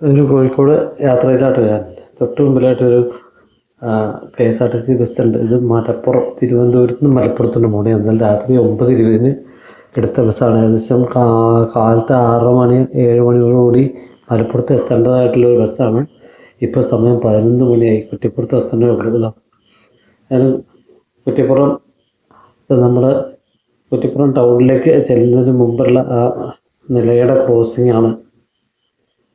ഒരു കോഴിക്കോട് യാത്രയിലായിട്ട് ഞാൻ തൊട്ട് മുമ്പിലായിട്ടൊരു K S R T C bus ഉണ്ട് ഇത് മലപ്പുറം തിരുവനന്തപുരത്ത് നിന്ന് മലപ്പുറത്തിന്റെ മോണി എന്നാൽ രാത്രി ഒമ്പത് ഇരുപതിന് എടുത്ത ബസ്സാണ് ഏകദേശം കാ- കാലത്ത് ആറ് മണി ഏഴ് മണിയോടുകൂടി മലപ്പുറത്ത് എത്തേണ്ടതായിട്ടുള്ള ഒരു ബസ്സാണ് ഇപ്പോൾ സമയം പതിനൊന്ന് മണിയായി. കുറ്റിപ്പുറത്ത് എത്തേണ്ടേ ഉള്ളൂ ഞാൻ കുറ്റിപ്പുറം നമ്മുടെ കുറ്റിപ്പുറം ടൗണിലേക്ക് ചെല്ലുന്നതിന് മുമ്പുള്ള ആ നിലയുടെ ക്രോസിംഗ് ആണ്.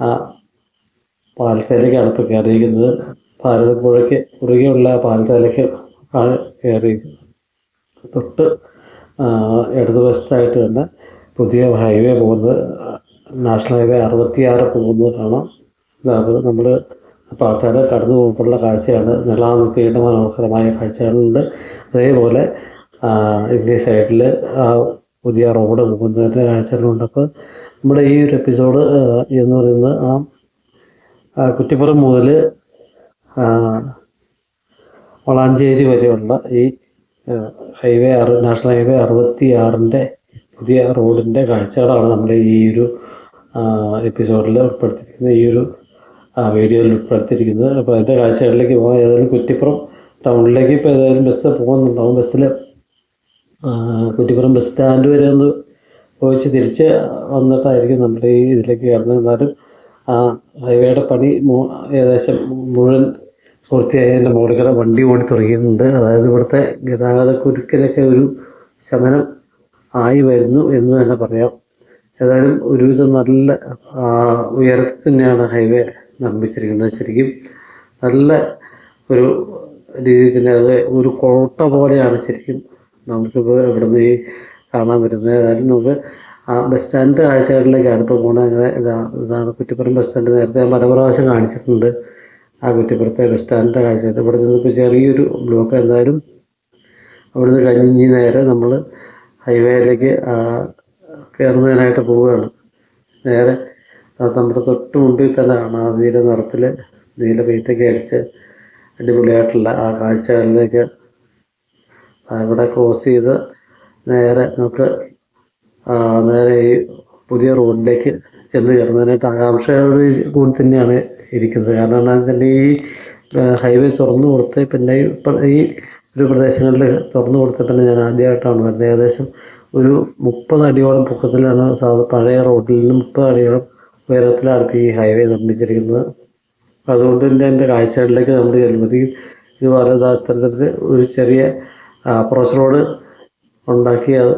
ആ പാലത്തേലേക്കാണ് ഇപ്പോൾ കയറിയിരിക്കുന്നത് ഭാരതപ്പുഴയ്ക്ക് കുറുകെയുള്ള പാലത്തേലേക്ക് ആണ് കയറിയിരിക്കുന്നത് തൊട്ട് ഇടതുവശത്തായിട്ട് തന്നെ പുതിയ ഹൈവേ പോകുന്നത്. നാഷണൽ ഹൈവേ അറുപത്തിയാറ് പോകുന്നത് കാണാം. അതായത് നമ്മൾ പാലത്തേടെ കടന്നു പോകുമ്പോഴുള്ള കാഴ്ചയാണ്. നിലാനിർത്തിയിട്ട് മനോഹരമായ കാഴ്ചകളുണ്ട്. അതേപോലെ ഇന്ത്യ സൈഡിൽ ആ പുതിയ റോഡ് പോകുന്നതിന്റെ കാഴ്ചകളുണ്ട്. അപ്പോൾ നമ്മുടെ ഈ ഒരു എപ്പിസോഡ് എന്ന് പറയുന്നത് ആ, കുറ്റിപ്പുറം മുതൽ വളാഞ്ചേരി വരെയുള്ള ഈ ഹൈവേ അറു നാഷണൽ ഹൈവേ അറുപത്തി ആറിന്റെ പുതിയ റോഡിന്റെ കാഴ്ചകളാണ് നമ്മൾ ഈ ഒരു എപ്പിസോഡിൽ ഉൾപ്പെടുത്തിയിരിക്കുന്നത്. ഈ ഒരു വീഡിയോയിൽ ഉൾപ്പെടുത്തിയിരിക്കുന്നത്. അപ്പോൾ അതിന്റെ കാഴ്ചകളിലേക്ക് പോകാം. ഏതായാലും കുറ്റിപ്പുറം ടൗണിലേക്ക് ഇപ്പോൾ ഏതായാലും ബസ് പോകുന്നുണ്ടാവും. ബസ്സിൽ കുറ്റിപ്പുറം ബസ് സ്റ്റാൻഡ് വരെ ഒന്ന് പോയിച്ച് തിരിച്ച് വന്നിട്ടായിരിക്കും നമ്മുടെ ഈ ഇതിലേക്ക് കയറുന്നത്. എന്നാലും ആ ഹൈവേയുടെ പണി ഏകദേശം മുഴുവൻ പൂർത്തിയായതിന്റെ മുകളിൽ കൂടെ വണ്ടി ഓടി തുടങ്ങിയിട്ടുണ്ട്. അതായത് ഇവിടുത്തെ ഗതാഗത കുരുക്കിലൊക്കെ ഒരു ശമനം ആയി വരുന്നു എന്ന് തന്നെ പറയാം. ഏതായാലും ഒരുവിധം നല്ല ഉയരത്തിൽ തന്നെയാണ് ഹൈവേ നിർമ്മിച്ചിരിക്കുന്നത് ശരിക്കും. നല്ല ഒരു രീതിയിൽ തന്നെ അത് ഒരു കോട്ട പോലെയാണ് ശരിക്കും നമുക്കിപ്പോൾ ഇവിടുന്ന് ഈ കാണാൻ പറ്റുന്നത്. ഏതായാലും നമുക്ക് ആ ബസ് സ്റ്റാൻഡ് കാഴ്ചകളിലേക്കാണ് ഇപ്പോൾ പോകുന്നത് അങ്ങനെ ഇതാ ഇതാണ് കുറ്റിപ്പുറം ബസ് സ്റ്റാൻഡ് നേരത്തെ ഞാൻ പല പ്രാവശ്യം കാണിച്ചിട്ടുണ്ട് ആ കുറ്റിപ്പുറത്തെ ബസ് സ്റ്റാൻഡിന്റെ കാഴ്ച ഇവിടെ നിന്ന് ഇപ്പോൾ ചെറിയൊരു ബ്ലോക്ക് എന്തായാലും അവിടുന്ന് കഴിഞ്ഞ് നേരെ നമ്മൾ ഹൈവേയിലേക്ക് കയറുന്നതിനായിട്ട് പോവുകയാണ്. നേരെ നമ്മുടെ തൊട്ട് മുമ്പിൽ തന്നെ കാണാം ആ നീല നിറത്തിൽ നീല പെയിന്റൊക്കെ അടിച്ച് അടിപൊളിയായിട്ടുള്ള ആ കാഴ്ചകളിലേക്ക് അവിടെ ക്രോസ് ചെയ്ത് നേരെ നമുക്ക് നേരെ ഈ പുതിയ റോഡിലേക്ക് ചെന്ന് കയറുന്നതിനായിട്ട് ആകാംക്ഷയോട് കൂടി തന്നെയാണ് ഇരിക്കുന്നത്. കാരണം എന്താണെന്ന് വെച്ചാൽ ഈ ഹൈവേ തുറന്നു കൊടുത്ത് പിന്നെ ഈ ഒരു പ്രദേശങ്ങളിൽ തുറന്നു കൊടുത്ത തന്നെ ഞാൻ ആദ്യമായിട്ടാണ് വരുന്നത്. ഏകദേശം ഒരു മുപ്പത് അടിയോളം പൊക്കത്തിലാണ് സാധാ പഴയ റോഡിൽ നിന്ന് മുപ്പത് അടിയോളം ഉയരത്തിലാണ് ഈ ഹൈവേ നിർമ്മിച്ചിരിക്കുന്നത്. അതുകൊണ്ട് തന്നെ എന്റെ കാഴ്ചകളിലേക്ക് നമ്മൾ ചെല്ലുമ്പോഴത്തേക്കും ഇത് വളരെ അത്തരത്തിൽ ഒരു ചെറിയ അപ്രോച്ച് റോഡ് ഉണ്ടാക്കി അത്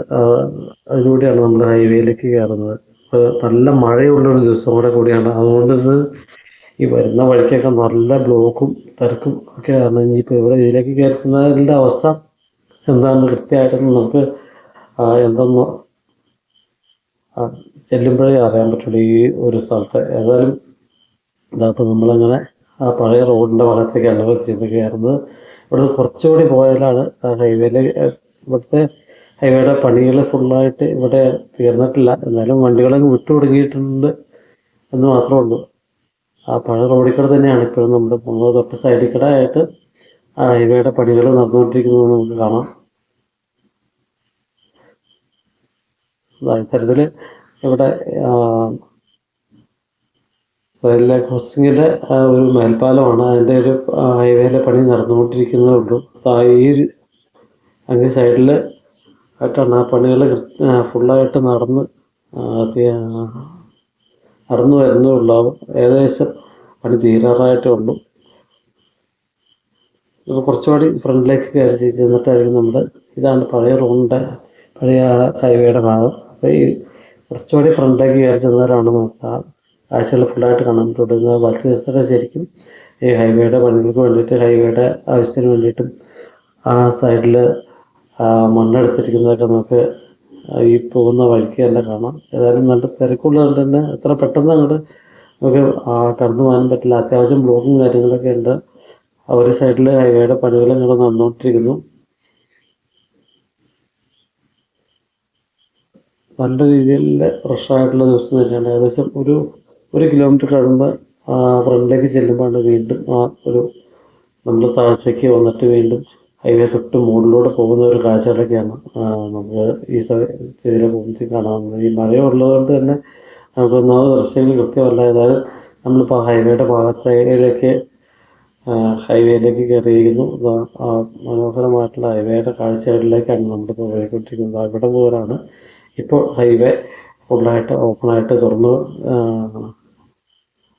അതിലൂടെയാണ് നമ്മൾ ഹൈവേയിലേക്ക് കയറുന്നത്. അപ്പോൾ നല്ല മഴയുള്ളൊരു ദിവസം കൂടെ കൂടിയാണ്. അതുകൊണ്ട് ഇത് ഈ വരുന്ന വഴിക്കൊക്കെ നല്ല ബ്ലോക്കും തിരക്കും ഒക്കെ കാരണം ഇനിയിപ്പോൾ ഇവിടെ ഇതിലേക്ക് കയറുന്നതിന്റെ അവസ്ഥ എന്താണെന്ന് കൃത്യമായിട്ടൊന്നും നമുക്ക് എന്തെന്നോ ചെല്ലുമ്പോഴേ അറിയാൻ പറ്റുള്ളൂ ഈ ഒരു സ്ഥലത്ത്. ഏതായാലും ഇതാപ്പോൾ നമ്മളങ്ങനെ ആ പഴയ റോഡിന്റെ ഭാഗത്തേക്കാണ് ഇപ്പോൾ ചെന്ന് കയറുന്നത് ഇവിടുന്ന് കുറച്ചുകൂടി പോയാലാണ് ഹൈവേയിലെ ഇവിടുത്തെ ഹൈവേയുടെ പണികൾ ഫുള്ളായിട്ട് ഇവിടെ തീർന്നിട്ടില്ല. എന്നാലും വണ്ടികളങ്ങ് വിട്ടു തുടങ്ങിയിട്ടുണ്ട് എന്ന് മാത്രമേ ഉള്ളൂ. ആ പഴയ റോഡിൽ തന്നെയാണ് ഇപ്പോഴും നമ്മുടെ പോകുന്നത് തൊട്ട് സൈഡിൽ ആയിട്ട് ആ ഹൈവേയുടെ പണികൾ നടന്നുകൊണ്ടിരിക്കുന്നത് നമുക്ക് കാണാം. ഇത്തരത്തിൽ ഇവിടെ റെയിൽവേ ക്രോസിങ്ങിന്റെ ഒരു മേൽപ്പാലമാണ് അതിന്റെ ഒരു ഹൈവേയിലെ പണി നടന്നുകൊണ്ടിരിക്കുന്നതേ ഉള്ളൂ. ഈ ഒരു സൈഡിൽ ആയിട്ടാണ് ആ പണികൾ ഫുള്ളായിട്ട് നടന്ന് നടന്നു വരുന്നേ ഉള്ളൂ. ഏകദേശം പണി തീരാറായിട്ടേ ഉള്ളൂ. ഇപ്പം കുറച്ചുകൂടി ഫ്രണ്ടിലേക്ക് കയറി ചെന്നിട്ടായിരിക്കും നമ്മുടെ ഇതാണ് പഴയ റോഡിന്റെ പഴയ ഹൈവേയുടെ ഭാഗം. അപ്പോൾ ഈ കുറച്ചുകൂടി ഫ്രണ്ടിലേക്ക് കയറി ചെന്നവരാണ് നമുക്ക് ആ കാഴ്ചകൾ ഫുള്ളായിട്ട് കാണാൻ പറ്റുന്നത് ബാക്കി ദിവസത്തെ ശരിക്കും ഈ ഹൈവേയുടെ പണികൾക്ക് വേണ്ടിയിട്ട് ഹൈവേയുടെ ആവശ്യത്തിന് വേണ്ടിയിട്ടും ആ സൈഡിൽ മണ്ണെടുത്തിരിക്കുന്നതൊക്കെ നമുക്ക് ഈ പോകുന്ന വഴിക്ക് തന്നെ കാണാം. ഏതായാലും നല്ല തിരക്കുള്ളതുകൊണ്ട് തന്നെ. എത്ര പെട്ടെന്ന് അങ്ങോട്ട് നമുക്ക് കടന്നു പോകാൻ പറ്റില്ല. അത്യാവശ്യം ബ്ലോക്കും കാര്യങ്ങളൊക്കെ ഉണ്ട്. ഒരു സൈഡിൽ ഹൈവേയുടെ പണികൾ ഇങ്ങനെ നടന്നുകൊണ്ടിരിക്കുന്നു. നല്ല രീതിയിൽ ഫ്രഷായിട്ടുള്ള ദിവസം തന്നെയാണ്. ഏകദേശം ഒരു ഒരു കിലോമീറ്റർ കഴിയുമ്പോൾ ഫ്രണ്ടിലേക്ക് ചെല്ലുമ്പോഴാണ് വീണ്ടും ആ ഒരു നമ്മൾ താഴ്ചയ്ക്ക് വന്നിട്ട് വീണ്ടും ഹൈവേ തൊട്ട് മുകളിലൂടെ പോകുന്ന ഒരു കാഴ്ചകളൊക്കെയാണ് നമുക്ക് ഈ ഇതിലെ പോകുമ്പോൾ കാണാവുന്നത് ഈ മഴയുള്ളത് കൊണ്ട് തന്നെ നമുക്ക് ഒന്നാമത് ദൃശ്യങ്ങൾ കൃത്യമല്ല. ഏതായാലും നമ്മളിപ്പോൾ ഹൈവേയുടെ ഭാഗത്തേക്ക് ഹൈവേയിലേക്ക് കയറിയിരിക്കുന്നു. മനോഹരമായിട്ടുള്ള ഹൈവേയുടെ കാഴ്ചകളിലേക്കാണ് നമ്മളിപ്പോൾ പോയിക്കൊണ്ടിരിക്കുന്നത്. അവിടെ പോലാണ് ഇപ്പോൾ ഹൈവേ ഫുള്ളായിട്ട് ഓപ്പണായിട്ട് തുറന്ന്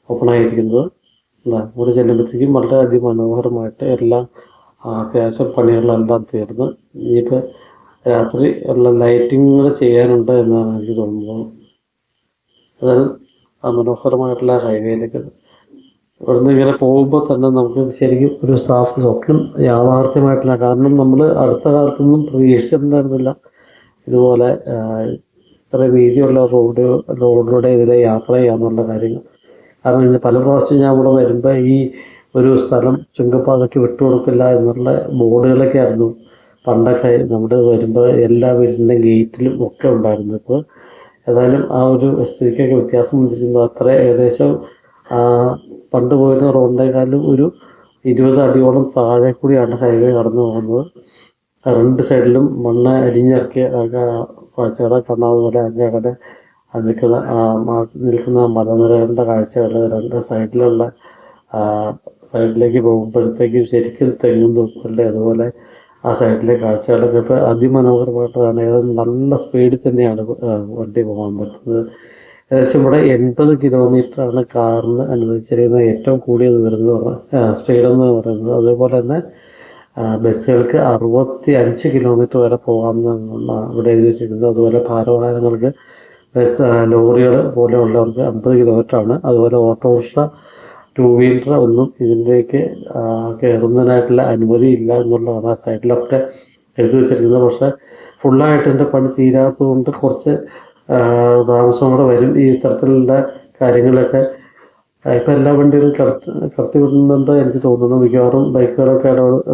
ഓപ്പണായിരിക്കുന്നത്. ഇവിടെ ചെല്ലുമ്പോഴത്തേക്കും വളരെ മനോഹരമായിട്ട് എല്ലാം അത്യാവശ്യം പണികളെല്ലാം തീർന്ന്. ഇനിയിപ്പോൾ രാത്രി ഉള്ള ലൈറ്റിങ്ങുകൾ ചെയ്യാനുണ്ട് എന്നാണ് എനിക്ക് തോന്നുന്നത്. അതായത് മനോഹരമായിട്ടുള്ള ഹൈവേയിലേക്ക് ഇവിടുന്ന് ഇങ്ങനെ പോകുമ്പോൾ തന്നെ നമുക്ക് ശരിക്കും ഒരു സാഫ് സ്വപ്നം യാഥാർത്ഥ്യമായിട്ടില്ല. കാരണം നമ്മൾ അടുത്ത കാലത്തൊന്നും പ്രതീക്ഷിച്ചിട്ടുണ്ടായിരുന്നില്ല. ഇതുപോലെ ഇത്ര വീതിയുള്ള റോഡ് റോഡിലൂടെ ഇതിലെ യാത്ര ചെയ്യാന്നുള്ള കാര്യങ്ങൾ. കാരണം പല പ്രാവശ്യം ഞാൻ ഇവിടെ വരുമ്പോൾ ഈ ഒരു സ്ഥലം ചുങ്കപ്പാതയ്ക്ക് വിട്ടുകൊടുക്കില്ല എന്നുള്ള ബോർഡുകളൊക്കെ ആയിരുന്നു പണ്ടൊക്കെ നമ്മുടെ വരുമ്പോൾ എല്ലാ വീടിന്റെ ഗേറ്റിലും ഒക്കെ ഉണ്ടായിരുന്നു ഇപ്പോൾ ഏതായാലും ആ ഒരു സ്ഥിതിക്കൊക്കെ വ്യത്യാസം വന്നിരിക്കുന്നു. അത്ര ഏകദേശം പണ്ട് പോയിരുന്ന റോഡിനേക്കാളും ഒരു ഇരുപത് അടിയോളം താഴെ കൂടിയാണ് ഹൈവേ കടന്നു പോകുന്നത്. രണ്ട് സൈഡിലും മണ്ണ് അരിഞ്ഞിറക്കിയ കാഴ്ചകളെ പോലെ അങ്ങനെ നിൽക്കുന്ന നിൽക്കുന്ന മലനിരകളുടെ കാഴ്ചകൾ രണ്ട് സൈഡിലുള്ള സൈഡിലേക്ക് പോകുമ്പോഴത്തേക്കും ശരിക്കും തെങ്ങും തൂക്കുകളുടെ അതുപോലെ ആ സൈഡിലെ കാഴ്ചകളൊക്കെ ഇപ്പോൾ അതിമനോഹരമായിട്ടാണ്. ഏതാണ്ട് നല്ല സ്പീഡിൽ തന്നെയാണ് വണ്ടി പോകാൻ പറ്റുന്നത്. ഏകദേശം ഇവിടെ എൺപത് കിലോമീറ്ററാണ് കാറിന് അനുവദിച്ചിരിക്കുന്ന ഏറ്റവും കൂടിയ ദൂരം സ്പീഡ് എന്ന് പറയുന്നത്. അതേപോലെ തന്നെ ബസ്സുകൾക്ക് അറുപത്തി അഞ്ച് കിലോമീറ്റർ വരെ പോകാമെന്നാണ് ഇവിടെ എഴുതി വെച്ചിരിക്കുന്നത്. അതുപോലെ ഭാരവാഹനങ്ങൾക്ക് ബസ് ലോറികൾ പോലെയുള്ളവർക്ക് അമ്പത് ആണ്. അതുപോലെ ഓട്ടോറിക്ഷ ടൂ വീലർ ഒന്നും ഇതിലേക്ക് കയറുന്നതിനായിട്ടുള്ള അനുമതി ഇല്ല എന്നുള്ളതാണ് ആ സൈഡിലൊക്കെ എഴുതി വെച്ചിരിക്കുന്നത്. പക്ഷേ ഫുള്ളായിട്ട് എന്റെ പണി തീരാത്തതുകൊണ്ട് കുറച്ച് താമസം കൂടെ വരും. ഈ ഇത്തരത്തിലുള്ള കാര്യങ്ങളൊക്കെ ഇപ്പം എല്ലാ വണ്ടികളും കടത്തി കടത്തി വിടുന്നുണ്ട് എനിക്ക് തോന്നുന്നു. മിക്കവാറും ബൈക്കുകളൊക്കെ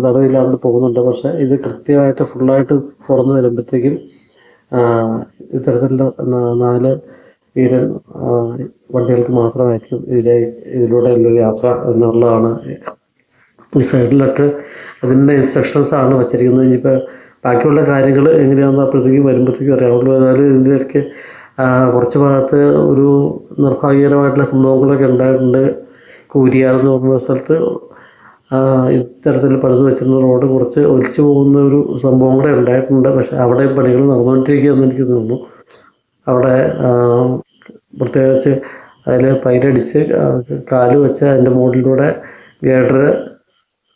തടവില്ലാണ്ട് പോകുന്നുണ്ട്. പക്ഷേ ഇത് കൃത്യമായിട്ട് ഫുള്ളായിട്ട് തുറന്നു വരുമ്പോഴത്തേക്കും ഇത്തരത്തിലുള്ള നാല് ആ, വണ്ടികൾക്ക് മാത്രമായിരിക്കും ഇതിലെ ഇതിലൂടെയുള്ള യാത്ര എന്നുള്ളതാണ്. ഈ സൈഡിലൊക്കെ അതിന്റെ ഇൻസ്ട്രക്ഷൻസ് ആണ് വച്ചിരിക്കുന്നത്. ഇനിയിപ്പോൾ ബാക്കിയുള്ള കാര്യങ്ങൾ എങ്ങനെയാണെന്ന് അപ്പോഴത്തേക്കും വരുമ്പോഴത്തേക്കും അറിയാവുള്ളൂ ഏതായാലും ഇതിന്റെയൊക്കെ കുറച്ച് ഭാഗത്ത് ഒരു നിർഭാഗ്യകരമായിട്ടുള്ള സംഭവങ്ങളൊക്കെ ഉണ്ടായിട്ടുണ്ട്. കൂരിയാർ എന്ന് പറഞ്ഞ സ്ഥലത്ത് ഇത്തരത്തിൽ പണിത് വെച്ചിരുന്ന റോഡ് കുറച്ച് ഒലിച്ചു പോകുന്ന ഒരു സംഭവം കൂടെ ഉണ്ടായിട്ടുണ്ട്. പക്ഷേ അവിടെ പണികൾ നടന്നുകൊണ്ടിരിക്കുകയെന്ന് എനിക്ക് തോന്നുന്നു. അവിടെ പ്രത്യേകിച്ച് അതിൽ പൈരടിച്ച് കാൽ വെച്ച് അതിന്റെ മുകളിലൂടെ ഗേഡർ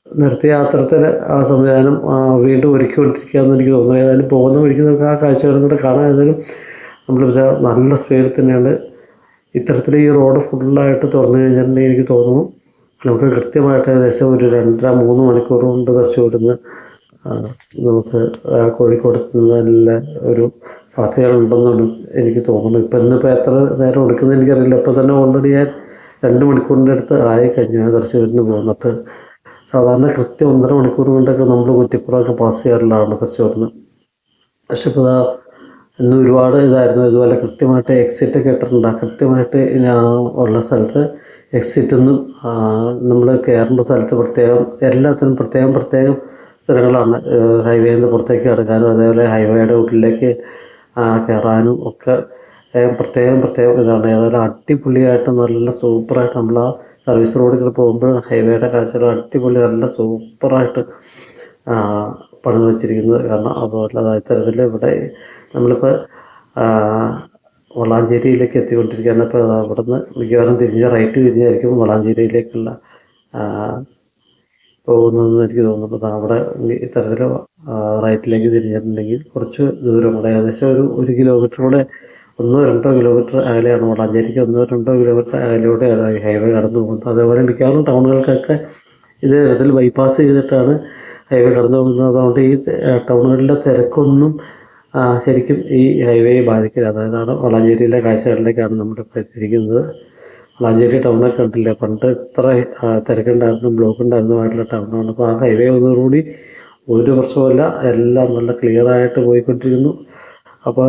നിർത്തിയ യാത്രത്തിൽ ആ സംവിധാനം വീണ്ടും ഒരുക്കിക്കൊണ്ടിരിക്കുകയെന്ന് എനിക്ക് തോന്നുന്നു. ഏതായാലും പോകുന്ന വഴിക്ക് നമുക്ക് ആ കാഴ്ചകളും കൂടെ കാണാൻ ഏതായാലും നമ്മൾ നല്ല സ്പീഡിൽ തന്നെയാണ് ഇത്തരത്തിൽ ഈ റോഡ് ഫുള്ളായിട്ട് തുറന്നു കഴിഞ്ഞിട്ടുണ്ടെങ്കിൽ എനിക്ക് തോന്നുന്നു. നമുക്ക് കൃത്യമായിട്ട് ഏകദേശം ഒരു രണ്ടര മൂന്ന് മണിക്കൂർ കൊണ്ട് തൃശ്ശൂരിൽ ആ, നമുക്ക് ആ, കോഴിക്കോട് നല്ല ഒരു സാധ്യതകളുണ്ടെന്നാണ് എനിക്ക് തോന്നുന്നു ഇപ്പം ഇന്നിപ്പോൾ എത്ര നേരം എടുക്കുന്നത് എനിക്കറിയില്ല. ഇപ്പം തന്നെ ഓൾറെഡി ഞാൻ രണ്ട് മണിക്കൂറിന്റെ അടുത്ത് ആയി കഴിഞ്ഞു. ഞാൻ തൃശ്ശൂരിൽ നിന്ന് പോകുന്നിട്ട് സാധാരണ കൃത്യം ഒന്നര മണിക്കൂർ കൊണ്ടൊക്കെ നമ്മൾ കുറ്റിപ്പുറമൊക്കെ പാസ് ചെയ്യാറുള്ളതാണ് തിരിച്ചു നിന്ന് പക്ഷെ ഇപ്പോൾ ഇന്ന് ഒരുപാട് ഇതായിരുന്നു. ഇതുപോലെ കൃത്യമായിട്ട് എക്സിറ്റ് ഒക്കെ ഇട്ടിട്ടുണ്ട്. കൃത്യമായിട്ട് ഉള്ള സ്ഥലത്ത് എക്സിറ്റ് നിന്നും നമ്മൾ കയറേണ്ട സ്ഥലത്ത് പ്രത്യേകം എല്ലാത്തിനും പ്രത്യേകം പ്രത്യേകം സ്ഥലങ്ങളാണ് ഹൈവേയിൽ നിന്ന് പുറത്തേക്ക് കിടക്കാനും അതേപോലെ ഹൈവേയുടെ ഉള്ളിലേക്ക് കയറാനും ഒക്കെ പ്രത്യേകം പ്രത്യേകം ഇതാണ്. ഏതായാലും അടിപൊളിയായിട്ട് നല്ല സൂപ്പറായിട്ട് നമ്മൾ ആ സർവീസ് റോഡിൽ പോകുമ്പോൾ ഹൈവേയുടെ കാഴ്ചകൾ അടിപൊളി നല്ല സൂപ്പറായിട്ട് പണിത് വെച്ചിരിക്കുന്നത് കാരണം അതുപോലെ അതാ ഇത്തരത്തിൽ ഇവിടെ നമ്മളിപ്പോൾ വളാഞ്ചേരിയിലേക്ക് എത്തിക്കൊണ്ടിരിക്കുകയാണ്. ഇപ്പോൾ അവിടെ നിന്ന് മിക്കവാറും തിരിഞ്ഞ് റൈറ്റ് തിരിഞ്ഞായിരിക്കും വളാഞ്ചേരിയിലേക്കുള്ള പോകുന്നതെന്ന് എനിക്ക് തോന്നുന്നു. അവിടെ ഇത്തരത്തിൽ റൈറ്റിലേക്ക് തിരിഞ്ഞിട്ടുണ്ടെങ്കിൽ കുറച്ച് ദൂരം കൂടെ ഏകദേശം ഒരു ഒരു കിലോമീറ്ററിലൂടെ ഒന്നോ രണ്ടോ കിലോമീറ്റർ അകലെയാണ് വളാഞ്ചേരിക്ക് ഒന്നോ രണ്ടോ കിലോമീറ്റർ അകലെയോടെയാണ് ഈ ഹൈവേ കടന്നു പോകുന്നത്. അതേപോലെ മിക്കവാറും ടൗണുകൾക്കൊക്കെ ഇതേ തരത്തിൽ ബൈപ്പാസ് ചെയ്തിട്ടാണ് ഹൈവേ കടന്നു പോകുന്നത്. അതുകൊണ്ട് ഈ ടൗണുകളിലെ തിരക്കൊന്നും ശരിക്കും ഈ ഹൈവേയെ ബാധിക്കില്ല. അതായതാണ് വളാഞ്ചേരിയിലെ കാഴ്ചകളിലേക്കാണ് നമ്മളിപ്പോൾ എത്തിയിരിക്കുന്നത്. വളാഞ്ചേരി ടൗണൊക്കെ കണ്ടില്ല പണ്ട് ഇത്ര തിരക്കുണ്ടായിരുന്നു ബ്ലോക്ക് ഉണ്ടായിരുന്നതായിട്ടുള്ള ടൗണാണ് അപ്പോൾ ആ ഹൈവേ ഒന്നുകൂടി ഒരു പ്രശ്നവുമില്ല എല്ലാം നല്ല ക്ലിയർ ആയിട്ട് പോയിക്കൊണ്ടിരിക്കുന്നു അപ്പോൾ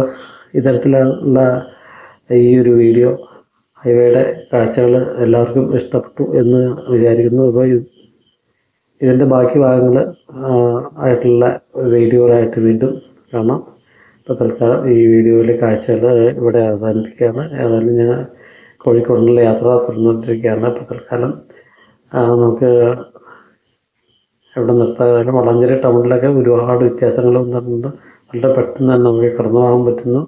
ഇത്തരത്തിലുള്ള ഈ ഒരു വീഡിയോ ഹൈവേയുടെ കാഴ്ചകൾ എല്ലാവർക്കും ഇഷ്ടപ്പെട്ടു എന്ന് വിചാരിക്കുന്നു. അപ്പോൾ ഇതിന്റെ ബാക്കി ഭാഗങ്ങൾ ആയിട്ടുള്ള വീഡിയോകളായിട്ട് വീണ്ടും കാണാം. ഇപ്പോൾ തൽക്കാലം ഈ വീഡിയോയിലെ കാഴ്ചകൾ ഇവിടെ അവസാനിപ്പിക്കുകയാണ്. ഏതായാലും ഞാൻ കോഴിക്കോടിനുള്ള യാത്ര തുടർന്നുകൊണ്ടിരിക്കുകയാണ്. അപ്പോൾ തൽക്കാലം നമുക്ക് എവിടെ നിർത്താനും വളാഞ്ചേരി ടൗണിലൊക്കെ ഒരുപാട് വ്യത്യാസങ്ങൾ വന്നിട്ടുണ്ട് വളരെ പെട്ടെന്ന് തന്നെ നമുക്ക് കടന്നു പോകാൻ പറ്റുന്നു.